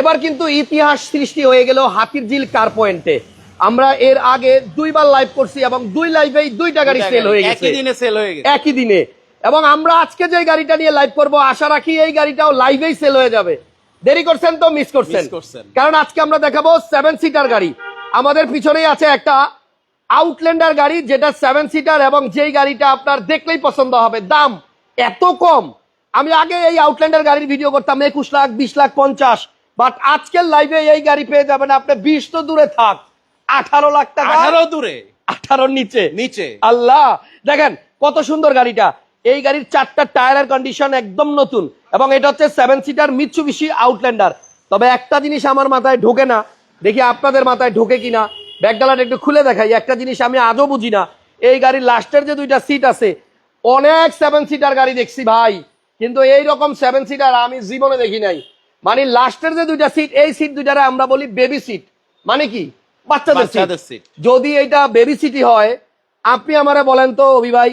এবার কিন্তু ইতিহাস সৃষ্টি হয়ে গেল হাতির ঝিল কার পয়েন্টে। আমরা এর আগে দুইবার লাইভ করছি এবং দুই লাইভেই দুইটা গাড়ি সেল হয়ে গেছে। একই দিনে সেল হয়ে গেছে। একই দিনে। এবং আমরা আজকে যে গাড়িটা নিয়ে লাইভ করব আশা রাখি এই গাড়িটাও লাইভেই সেল হয়ে যাবে। দেরি করছেন তো মিস করছেন। কারণ আজকে আমরা দেখাবো সেভেন সিটার গাড়ি। আমাদের পিছনেই আছে একটা আউটল্যান্ডার গাড়ি যেটা সেভেন সিটার এবং যেই গাড়িটা আপনার দেখলেই পছন্দ হবে। দাম এত কম। আমি আগে এই আউটল্যান্ডার গাড়ির ভিডিও করতাম একুশ লাখ বিশ লাখ পঞ্চাশ। বাট আজকের লাইভে এই গাড়ি পেয়ে যাবেন আপনি বিশ তো দূরে থাক। আঠারো লাখ টাকা। আঠারো দূরে। আঠারোর নিচে। নিচে। আল্লাহ! দেখেন কত সুন্দর গাড়িটা। এই গাড়ির চারটা টায়ারের কন্ডিশন একদম নতুন। এবং এটা হচ্ছে সেভেন সিটার মিৎসুবিশি আউটল্যান্ডার তবে একটা জিনিস আমার মাথায় ঢোকে না। দেখি আপনাদের মাথায় ঢোকে কিনা। ব্যাকডালাটা একটু খুলে দেখাই। একটা জিনিস আমি আজও বুঝি না। এই গাড়ির লাস্টের যে দুইটা সিট আছে অনেক সেভেন সিটার গাড়ি দেখছি ভাই। কিন্তু এই রকম সেভেন সিটার আমি জীবনে দেখি নাই। মানে লাস্টের যে দুইটা সিট এই সিট দুইটারে আমরা বলি বেবি সিট মানে কি? বাচ্চাদের সিট যদি এটা বেবি সিটি হয় আপনি আমারে বলেন তো অভি ভাই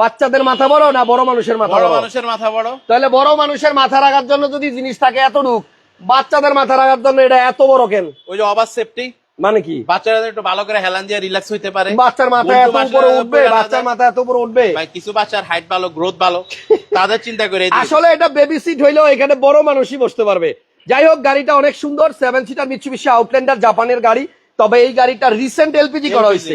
বাচ্চাদের মাথা বড় না বড় মানুষের মাথা বড় মানুষের মাথা বড়। তাহলে বড় মানুষের মাথা রাখার জন্য যদি জিনিস থাকে এত এতটুক বাচ্চাদের মাথা রাখার জন্য এটা এত বড় কেন? ওই যে অবাধ সেফটি মানে কি? বাচ্চারা একটু ভালো করে হেলান দিয়ে রিল্যাক্স হইতে পারে। বাচ্চার মাথা এত উপরে উঠবে বাচ্চার মাথা এত উপরে উঠবে। ভাই কিছু বাচ্চার হাইট ভালো গ্রোথ ভালো। তাদের চিন্তা করে। আসলে এটা বেবি সিট হইলেও এখানে বড় মানুষই বসতে পারবে। যাই হোক গাড়িটা অনেক সুন্দর সেভেন সিটার মিৎসুবিশি আউটল্যান্ডার জাপানের গাড়ি। তবে এই গাড়িটা রিসেন্ট এলপিজি করা হয়েছে।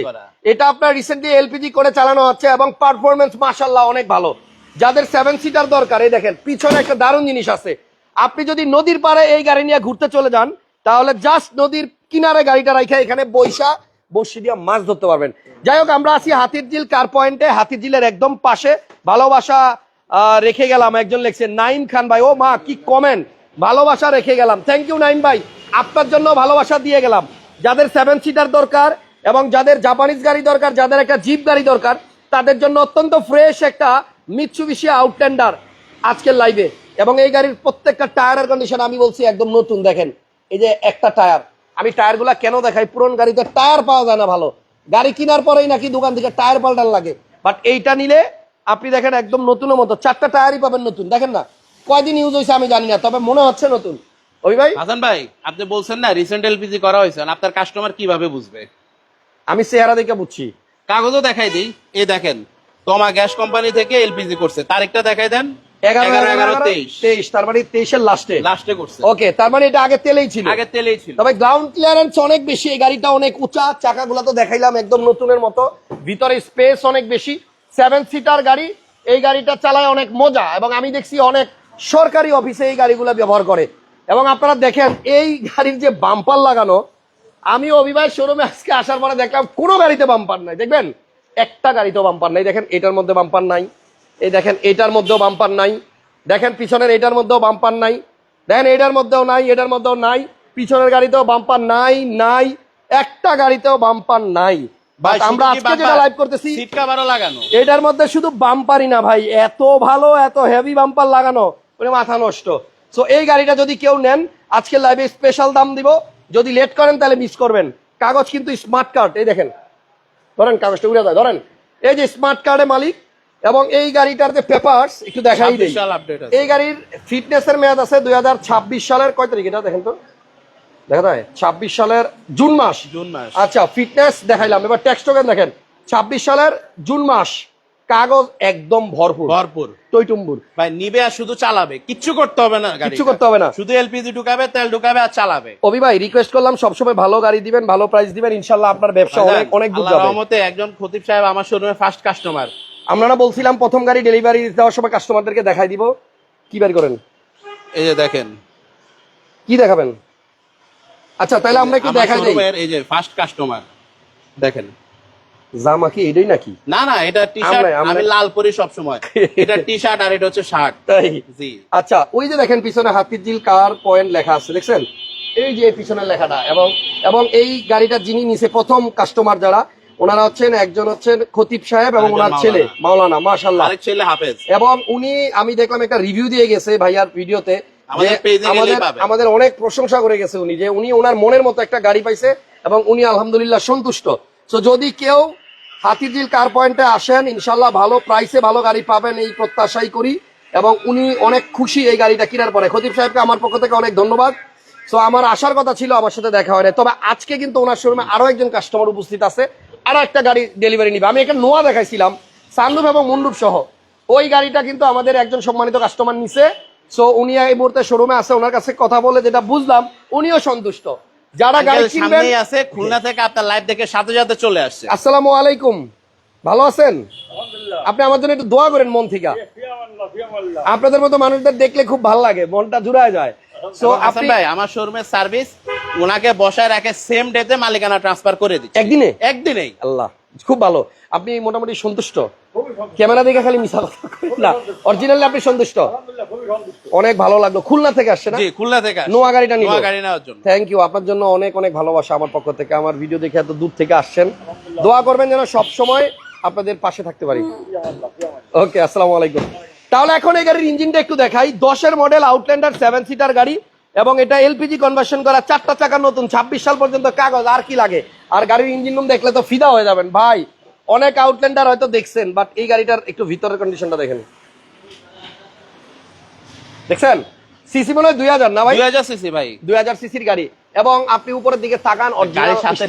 এটা আপনার রিসেন্টলি এলপিজি করে চালানো হচ্ছে এবং পারফরমেন্স মাশাল্লাহ অনেক ভালো। যাদের সেভেন সিটার দরকার এই দেখেন পিছনে একটা দারুণ জিনিস আছে। আপনি যদি নদীর পাড়ে এই গাড়ি নিয়ে ঘুরতে চলে যান তাহলে জাস্ট নদীর কিনারে গাড়িটা রাখে এখানে বৈশা বসি দিয়ে মাছ ধরতে পারবেন। যাই হোক আমরা আছি হাতির ঝিল কার পয়েন্টে হাতির ঝিলের একদম পাশে। ভালোবাসা রেখে গেলাম, একজন লিখছে, নাইম খান ভাই। ও মা, কি কমেন্ট ভালোবাসা রেখে গেলাম। থ্যাংক ইউ নাইম ভাই। আপনার জন্য ভালোবাসা দিয়ে গেলাম। যাদের সেভেন সিটার দরকার এবং যাদের জাপানিজ গাড়ি দরকার, যাদের একটা জিপ গাড়ি দরকার, তাদের জন্য অত্যন্ত ফ্রেশ একটা মিৎসুবিশি আউটল্যান্ডার আজকের লাইভে এবং এই গাড়ির প্রত্যেকটা টায়ারের কন্ডিশন আমি বলছি একদম নতুন, দেখেন। এই যে একটা টায়ার আমি টায়ারগুলা কেন দেখাই? পুরন গাড়িতে টায়ার পাওয়া যায় না ভালো। গাড়ি কেনার পরেই নাকি দোকান থেকে টায়ার পাল্টান লাগে। বাট এইটা নিলে আপনি দেখেন একদম নতুনের মতো। চারটা টায়ারই পাবেন নতুন দেখেন না। কয়দিন ইউজ হয়েছে আমি জানি না তবে মনে হচ্ছে নতুন। ওই ভাই? হাসান ভাই আপনি বলছেন না রিসেন্ট এলপিজি করা হয়েছে আপনার কাস্টমার কীভাবে বুঝবে? আমি চেহারা দেখে বুঝছি। কাগজও দেখাই দিই। এই দেখেন তোমা গ্যাস কোম্পানি থেকে এলপিজি করছে। তারিখটা দেখাই দেন। এগারো এগারো এগারো এগারো এগারো তেইশ। তেইশ তার মানে তেইশের লাস্টে লাস্টে করছে। ওকে তার মানে এটা আগে তেলেই ছিল। আগে তেলেই ছিল। তবে গ্রাউন্ড ক্লিয়ারেন্স অনেক বেশি এই গাড়িটা অনেক উঁচা চাকাগুলো তো দেখাইলাম একদম নতুনের মতো। ভিতরে স্পেস অনেক বেশি। সেভেন সিটার গাড়ি, এই গাড়িটা চালায় অনেক মজা এবং আমি দেখছি অনেক সরকারি অফিসে এই গাড়িগুলো ব্যবহার করে। এবং আপনারা দেখেন, এই গাড়ির যে বাম্পার লাগানো, আমি অভিবাস শোরুমে আজকে আসার পরে দেখলাম কোনো গাড়িতে বাম্পার নাই, দেখবেন? একটা গাড়িতেও বাম্পার নাই। দেখেন, এটার মধ্যে বাম্পার নাই, এই দেখেন, এটার মধ্যেও বাম্পার নাই, দেখেন, পিছনের এটার মধ্যেও বাম্পার নাই, দেখেন, এটার মধ্যেও নাই, এটার মধ্যেও নাই, পিছনের গাড়িতেও বাম্পার নাই নাই, একটা গাড়িতেও বাম্পার নাই। আমরা আজকে যেটা লাইভ করতেছি সিট কাভারও লাগানো। এটার মধ্যে শুধু বাম্পারই না ভাই এত ভালো এত হেভি বাম্পার লাগানো মানে মাথা নষ্ট। সো এই গাড়িটা যদি কেউ নেন আজকে লাইভে স্পেশাল দাম দিব। যদি লেট করেন তাহলে মিস করবেন। কাগজ কিন্তু স্মার্ট কার্ড এই দেখেন। ধরেন কাগজটা উড়ে যায় ধরেন। এই যে স্মার্ট কার্ডের মালিক এবং এই গাড়িটার যে পেপারস একটু দেখাই দিই। 26 সাল আপডেট আছে। এই গাড়ির ফিটনেসের মেয়াদ আছে দুই হাজার ছাব্বিশ সালের কয় তারিখ এটা দেখেন তো? দেখা যায় ছাব্বিশ সালের জুন মাস। জুন মাস। আচ্ছা ফিটনেস দেখাইলাম। এবার টেক্সট টোকেন দেখেন। ছাব্বিশ সালের জুন মাস কাগজ একদম ভরপুর। ভরপুর। টইটুম্বুর ভাই নিবে আর শুধু চালাবে। কিচ্ছু করতে হবে না কিচ্ছু করতে হবে না। শুধু এলপিজি ঢুকাবে তেল ঢুকাবে আর চালাবে। অভি ভাই রিকোয়েস্ট করলাম সবসময় ভালো গাড়ি দিবেন ভালো প্রাইস দিবেন ইনশাল্লাহ আপনার ব্যবসা অনেক অনেক দূর যাবে রহমতে একজন খতিব সাহেব আমার শোরুমে ফার্স্ট কাস্টমার আমরা না বলছিলাম প্রথম গাড়ি ডেলিভারি দেওয়ার সময় কাস্টমারদেরকে দেখাই দিব। কি বের করেন? এই যে দেখেন। কি দেখাবেন? আচ্ছা তাহলে আমরা একটু আমার দেখাই দিই। এই যে ফার্স্ট কাস্টমার দেখেন জামা কি এটাই নাকি? না না এটা টি শার্ট। আমি লাল পরি সব সময় এটা টি শার্ট আর এটা হচ্ছে শার্ট তাই? জি। আচ্ছা ওই যে দেখেন পিছনে হাতির ঝিল কার পয়েন্ট লেখা আছে দেখছেন? এই যে পিছনের লেখাটা এবং এবং এই গাড়িটা যিনি নিছে প্রথম কাস্টমার যারা ওনারা হচ্ছেন একজন হচ্ছেন খতিব সাহেব এবং ওনার ছেলে মাওলানা মাশাল্লাহ আরেক ছেলে হাফেজ। এবং উনি আমি দেখলাম একটা রিভিউ দিয়ে গেছে ভাইয়ার ভিডিওতে আমাদের অনেক প্রশংসা করে গেছে উনি যে উনি ওনার মনের মতো একটা গাড়ি পাইছে এবং উনি আলহামদুলিল্লাহ সন্তুষ্ট। তো যদি কেউ হাতিঝিল কার পয়েন্টে আসেন ইনশাল্লাহ ভালো প্রাইসে ভালো গাড়ি পাবেন এই প্রত্যাশাই করি এবং উনি অনেক খুশি এই গাড়িটা কেনার পরে। খতিব সাহেবকে আমার পক্ষ থেকে অনেক ধন্যবাদ। সো আমার আসার কথা ছিল আমার সাথে দেখা হয় না তবে আজকে কিন্তু ওনার শোরুমে আরও একজন কাস্টমার উপস্থিত আছে আরও একটা গাড়ি ডেলিভারি নিবে। আমি একটা নোয়া দেখাইছিলাম সানরুফ এবং মুন্ডুপ সহ। ওই গাড়িটা কিন্তু আমাদের একজন সম্মানিত কাস্টমার নিছে। সো উনি এই মুহূর্তে শোরুমে আছে ওনার কাছে কথা বলে যেটা বুঝলাম উনিও সন্তুষ্ট। যারা গাড়ি কিনবেন আছে খুলনা থেকে আপনার লাইভ দেখে সাথে সাথে চলে আসছে। আসসালামু আলাইকুম। ভালো আছেন? আপনি আমার জন্য একটু দোয়া করেন মন থেকে। আপনাদের মতো মানুষদের দেখলে খুব ভালো লাগে মনটা জুড়ায় যায়। সো আপনি ভাই আমার শোরুমের সার্ভিস ওনাকে বসায় রাখে সেম ডেতে মালিকানা ট্রান্সফার করে দিচ্ছে। একদিনে? একদিনেই। আল্লাহ খুব ভালো। আপনি মোটামুটি সন্তুষ্ট। ক্যামেরা দেখে খালি মিশা কথা কইন না। অরিজিনালি আপনি সন্তুষ্ট। অনেক ভালো লাগল। খুলনা থেকে আসছে না? খুলনা থেকে নোয়া গাড়িটা নোয়া গাড়ি নেওয়ার জন্য। থ্যাংক ইউ আপনার জন্য অনেক অনেক ভালোবাসা আমার পক্ষ থেকে। আমার ভিডিও দেখে এত দূর থেকে আসছেন। দোয়া করবেন যেন সব সময় আপনাদের পাশে থাকতে পারি। ওকে আসসালামু আলাইকুম। তাহলে এখন এই গাড়ির ইঞ্জিনটা একটু দেখাই। দশের মডেল আউটল্যান্ডার সেভেন সিটার গাড়ি এবং এটা এলপিজি কনভার্সন করা চারটা চাকা নতুন। ছাব্বিশ সাল পর্যন্ত কাগজ আর কি লাগে? আর গাড়ির ইঞ্জিন রুম দেখলে তো ফিদা হয়ে যাবেন। ভাই অনেক আউটল্যান্ডার হয়তো দেখছেন বাট এই গাড়িটার একটু ভিতরের কন্ডিশনটা দেখেন দেখছেন? সিসি মনে হয় দুই হাজার না ভাই? দুই হাজার সিসি ভাই। দুই হাজার সিসির গাড়ি। এবং আপনি উপরের দিকে তাকান গাড়ির সাথে।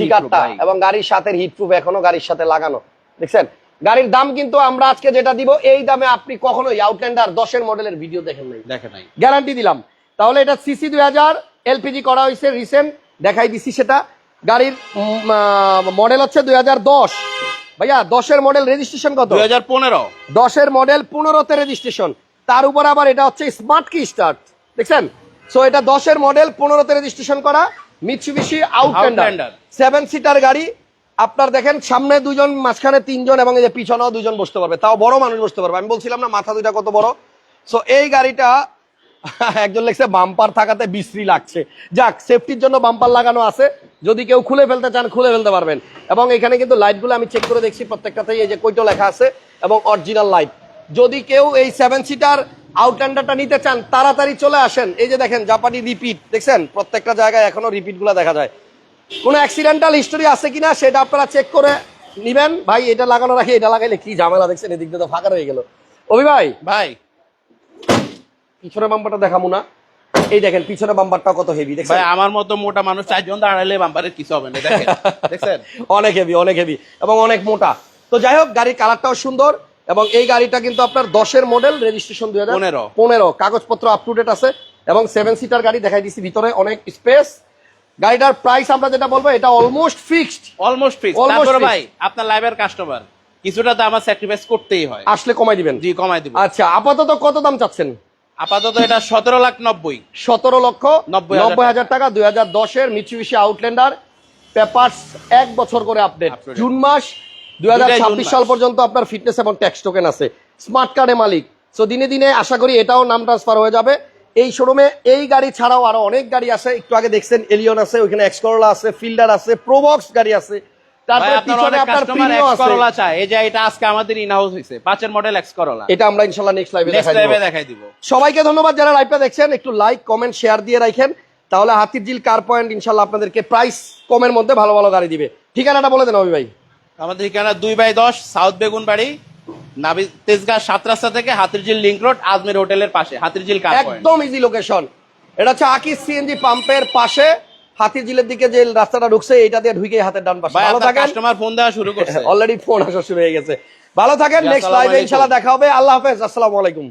এবং গাড়ির সাথে হিটপ্রুফ এখনও গাড়ির সাথে লাগানো। দেখছেন? গাড়ির দাম কিন্তু আমরা আজকে যেটা দিব এই দামে আপনি কখনোই আউটল্যান্ডার দশের মডেলের ভিডিও দেখেন নাই। দেখে নাই। গ্যারান্টি দিলাম। তাহলে এটা সিসি দুই হাজার এলপিজি করা হয়েছে রিসেন্ট দেখাই দিছি সেটা। গাড়ির মডেল হচ্ছে দুই হাজার দশ। ভাইয়া দশের মডেল রেজিস্ট্রেশন কত? দুই হাজার পনেরো। দশের মডেল পনেরোতে রেজিস্ট্রেশন তার উপর আবার এটা হচ্ছে স্মার্ট কি স্টার্ট দেখছেন? সো এটা দশের মডেল পনেরোতে রেজিস্ট্রেশন করা মিৎসুবিশি আউটল্যান্ডার। সেভেন সিটার গাড়ি। আপনার দেখেন সামনে দুজন মাঝখানে তিনজন এবং এই যে পিছনেও দুজন বসতে পারবে। তাও বড় মানুষ বসতে পারবে। আমি বলছিলাম না মাথা দুইটা কত বড়। সো এই গাড়িটা একজন লেখছে বাম্পার থাকাতে বিশ্রী লাগছে। যাক সেফটির জন্য বাম্পার লাগানো আছে। যদি কেউ খুলে ফেলতে চান খুলে ফেলতে পারবেন। এবং এখানে কিন্তু লাইটগুলো আমি চেক করে দেখছি প্রত্যেকটাতেই এই যে কইটো লেখা আছে এবং অরিজিনাল লাইট যদি কেউ এই সেভেন সিটার আউটল্যান্ডারটা নিতে চান তাড়াতাড়ি চলে আসেন। এই যে দেখেন জাপানি রিপিট দেখছেন? প্রত্যেকটা জায়গায় এখনও রিপিটগুলো দেখা যায়। কোনো অ্যাক্সিডেন্টাল হিস্টোরি আছে কিনা সেটা আপনারা চেক করে নিবেন। ভাই এটা লাগানো রাখি এটা লাগাইলে কি ঝামেলা দেখছেন? এদিক দিয়ে তো ফাঁকা রয়ে গেল। অভি ভাই? ভাই। পিছনে বাম্পারটা দেখাবো না। এই দেখেন পিছনে বাম্পারটা কত হেভি ভাই দেখছেন আমার মতো মোটা মানুষ চারজন দাঁড়ালে বাম্পারের কিছু হবে না দেখেন? দেখছেন? অনেক হেভি অনেক হেভি এবং অনেক মোটা। তো যাই হোক গাড়ির কালারটাও সুন্দর। এবং এই গাড়িটা কিন্তু আপনার দশের মডেল রেজিস্ট্রেশন দুই হাজার পনেরো। পনেরো। কাগজপত্র আপ টু ডেট আছে এবং সেভেন সিটার গাড়ি দেখাই দিচ্ছি ভিতরে অনেক স্পেস গাড়িটার প্রাইস আমরা যেটা বলব এটা almost fixed almost fix Almost তারপরে। ভাই আপনার লাইভের কাস্টমার কিছুটা তো আমার স্যাক্রিফাইস করতেই হয়। আসলে কমাই দিবেন। জি কমাই দিব। আচ্ছা আপাতত কত দাম চাচ্ছেন? আপাতত এটা সতেরো লাখ নব্বই। সতেরো লক্ষ নব্বই হাজার নব্বই হাজার টাকা দুই হাজার দশের মিচুবিশি আউটল্যান্ডার পেপারস এক বছর করে আপডেট। জুন মাস দুই। সাল পর্যন্ত আপনার ফিটনেস এবং ট্যাক্স টোকেন আছে। স্মার্ট কার্ডে মালিক। সো দিনে দিনে আশা করি এটাও নাম ট্রান্সফার হয়ে যাবে। এই শোরুমে এই গাড়ি ছাড়াও আরও অনেক গাড়ি আছে। একটু আগে দেখছেন এলিয়ন আছে ওইখানে এক্সকরোলা আছে ফিল্ডার আছে প্রোবক্স গাড়ি আছে। তারপরে পিছনে আপনার কাস্টমার আছে। করলা চায়। এই যে এটা আজকে আমাদের ইন হাউস হইছে। পাঁচের মডেল এক্স করলা এটা আমরা ইনশাল্লাহ নেক্সট লাইভে নেক্সট দেখাই লাইভে দেখাই দিব। সবাইকে ধন্যবাদ যারা লাইভটা দেখছেন। একটু লাইক কমেন্ট শেয়ার দিয়ে রাখেন। তাহলে হাতির জিল কার পয়েন্ট ইনশাল্লাহ আপনাদেরকে প্রাইস কমের মধ্যে ভালো ভালো গাড়ি দিবে। ঠিকানাটা বলে দেন অভি ভাই। আমাদের ঠিকানা দুই বাই দশ সাউথ বেগুন বাড়ি নাবি তেজগাঁ সাত রাস্তা থেকে হাতিরঝিল লিঙ্ক রোড আজমের হোটেলের পাশে হাতিরঝিল কার একদম ইজি লোকেশন এটা হচ্ছে আকিস সিএনজি পাম্পের পাশে হাতির জিলের দিকে যে রাস্তাটা ঢুকছে এটা দিয়ে ঢুকে হাতের ডান পাশে। ভালো থাকেন। কাস্টমার ফোন দেওয়া শুরু করছে। অলরেডি ফোন আসা শুরু হয়ে গেছে। ভালো থাকেন নেক্সট লাইভে ইনশাআল্লাহ দেখা হবে। আল্লাহ হাফেজ আসসালামু আলাইকুম।